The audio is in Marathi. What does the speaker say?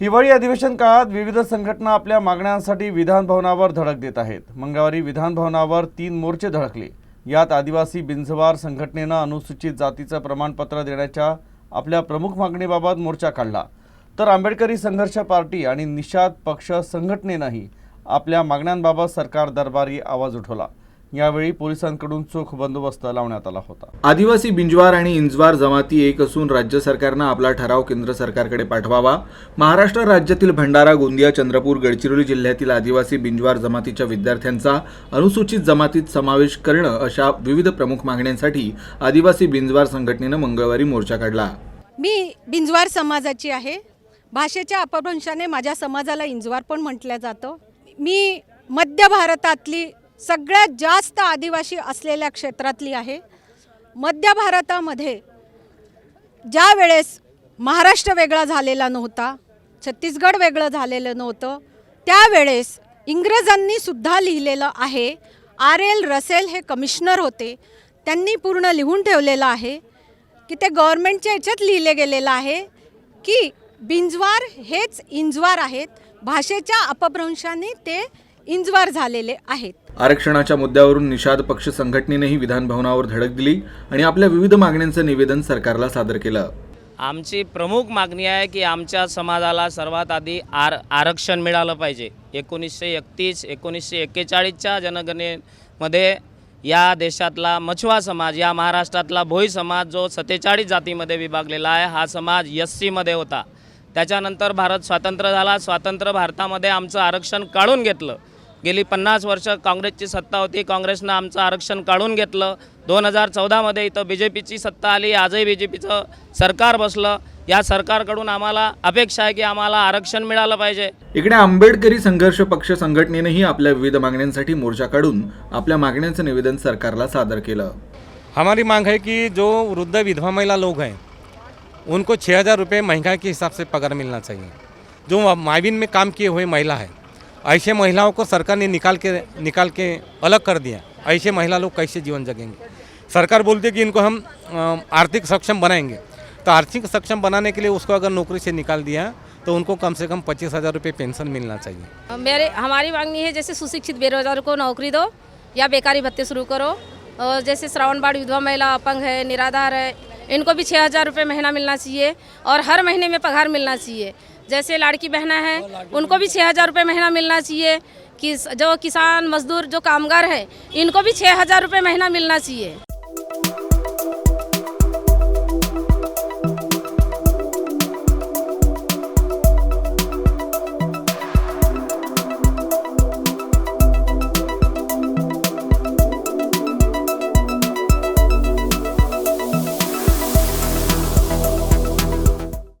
हिवाळी अधिवेशन काळात विविध संघटना आपल्या मागण्यांसाठी विधानभवनावर धडक देत आहेत. मंगळवारी विधानभवनावर तीन मोर्चे धडकले. यात आदिवासी बिंजवार संघटनेनं अनुसूचित जातीचं प्रमाणपत्र देण्याच्या आपल्या प्रमुख मागणीबाबत मोर्चा काढला. तर आंबेडकरी संघर्ष पार्टी आणि निषाद पक्ष संघटनेनंही आपल्या मागण्यांबाबत सरकार दरबारी आवाज उठवला. यावेळी पोलिसांकडून चोख बंदोबस्त लावण्यात आला होता. आदिवासी बिंजवार आणि इंजवार जमाती एक असून राज्य सरकारनं आपला ठराव केंद्र सरकारकडे पाठवावा. महाराष्ट्र राज्यातील भंडारा गोंदिया चंद्रपूर गडचिरोली जिल्ह्यातील आदिवासी बिंजवार जमातीच्या विद्यार्थ्यांचा अनुसूचित जमातीत समावेश करणं अशा विविध प्रमुख मागण्यांसाठी आदिवासी बिंजवार संघटनेनं मंगळवारी मोर्चा काढला. मी बिंजवार समाजाची आहे. भाषेच्या अपभ्रंशाने माझ्या समाजाला इंजवार पण म्हटलं जातं. मी मध्य भारतातली सगळ्यात जास्त आदिवासी असलेल्या क्षेत्रातली आहे. मध्य भारतामध्ये ज्या वेळेस महाराष्ट्र वेगळा झालेला नव्हता छत्तीसगड वेगळं झालेलं नव्हतं त्यावेळेस इंग्रजांनी सुद्धा लिहिलेलं आहे आर एल रसेल हे कमिशनर होते. त्यांनी पूर्ण लिहून ठेवलेलं आहे की ते गव्हर्नमेंटच्या याच्यात लिहिले गेलेलं आहे की बिंजवार हेच इंजवार आहेत. भाषेच्या अपभ्रंशाने ते इंजवार झालेले आहेत. आरक्षणाच्या मुद्द्यावरून निषाद पक्ष संघटनेनंही विधान भवनावर धडक दिली आणि आपल्या विविध मागण्यांचं निवेदन सरकारला सादर केलं. आमची प्रमुख मागणी आहे की आमच्या समाजाला सर्वात आधी आर आरक्षण मिळालं पाहिजे. एकोणीसशे एकतीस एकोणीसशे एक्केचाळीसच्या जनगणनेमध्ये या देशातला मछवा समाज या महाराष्ट्रातला भोई समाज जो सत्तेचाळीस जातीमध्ये विभागलेला आहे हा समाज एस सीमध्ये होता. त्याच्यानंतर भारत स्वातंत्र्य झाला. स्वातंत्र्य भारतामध्ये आमचं आरक्षण काढून घेतलं. गेली पन्नास वर्ष काँग्रेसची सत्ता होती. काँग्रेसनं आमचं आरक्षण काढून घेतलं. दोन हजार चौदामध्ये इथं बी जे पीची सत्ता आली. आजही बी जे पीचं सरकार बसलं. या सरकारकडून आम्हाला अपेक्षा आहे की आम्हाला आरक्षण मिळालं पाहिजे. इकडे आंबेडकरी संघर्ष पक्ष संघटनेनंही आपल्या विविध मागण्यांसाठी मोर्चा काढून आपल्या मागण्यांचं निवेदन सरकारला सादर केलं. हमारी मांग है कि जो वृद्ध विधवा महिला लोग हैं उनको छः हज़ार रुपये महँगाई के हिसाब से पगार मिलना चाहिए। जो माविन में काम किए हुए महिला है, ऐसे महिलाओं को सरकार ने निकाल के निकाल के अलग कर दिया। ऐसे महिला लोग कैसे जीवन जगेंगे? सरकार बोलती है कि इनको हम आर्थिक सक्षम बनाएँगे। तो आर्थिक सक्षम बनाने के लिए उसको अगर नौकरी से निकाल दिया तो उनको कम से कम पच्चीस हज़ार रुपये पेंशन मिलना चाहिए। मेरे, हमारी मांगनी है जैसे सुशिक्षित बेरोजगार को नौकरी दो या बेकारी भत्ते शुरू करो। और जैसे श्रावण बाढ़ विधवा महिला अपंग है, निराधार है इनको भी छः हज़ार रुपये महीना मिलना चाहिए और हर महीने में पगार मिलना चाहिए। जैसे लाड़की बहना है, उनको भी छः हज़ार रुपये महीना मिलना चाहिए। कि जो किसान, मजदूर, जो कामगार है, इनको भी छः हज़ार रुपये महीना मिलना चाहिए।